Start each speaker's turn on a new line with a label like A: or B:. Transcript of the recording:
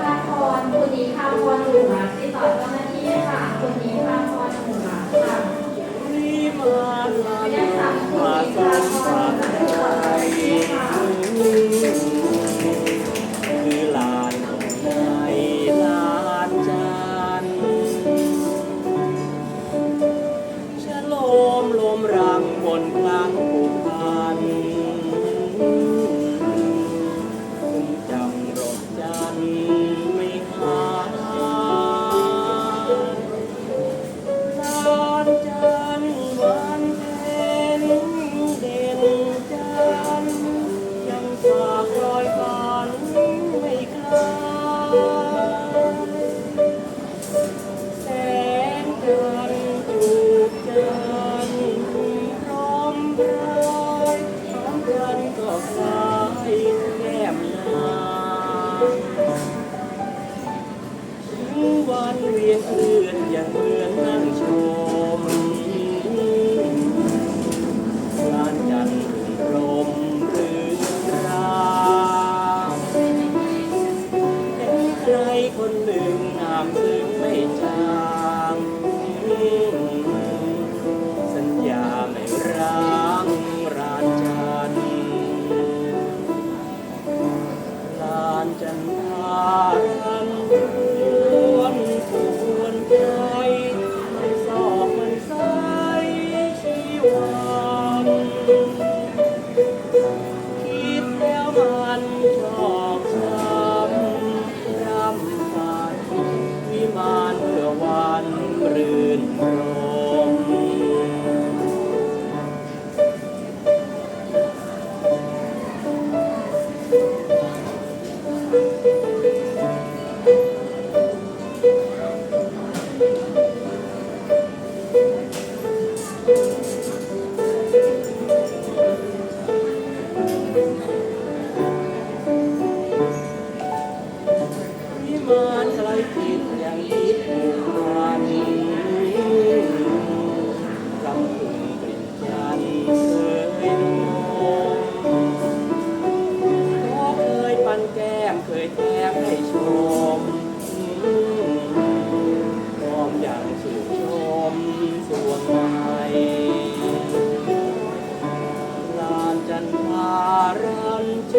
A: ภาพรคุณนิพาพรหมู่ติดต่อเจ้าหน้าที่ค่ะคุณนิพาพรหมู่ค่ะ
B: เหมือนนั่งชมงานจันทมรื่นรามใครคนหนึ่งนามซึ่ง วันรื่นรม จันทารันเจ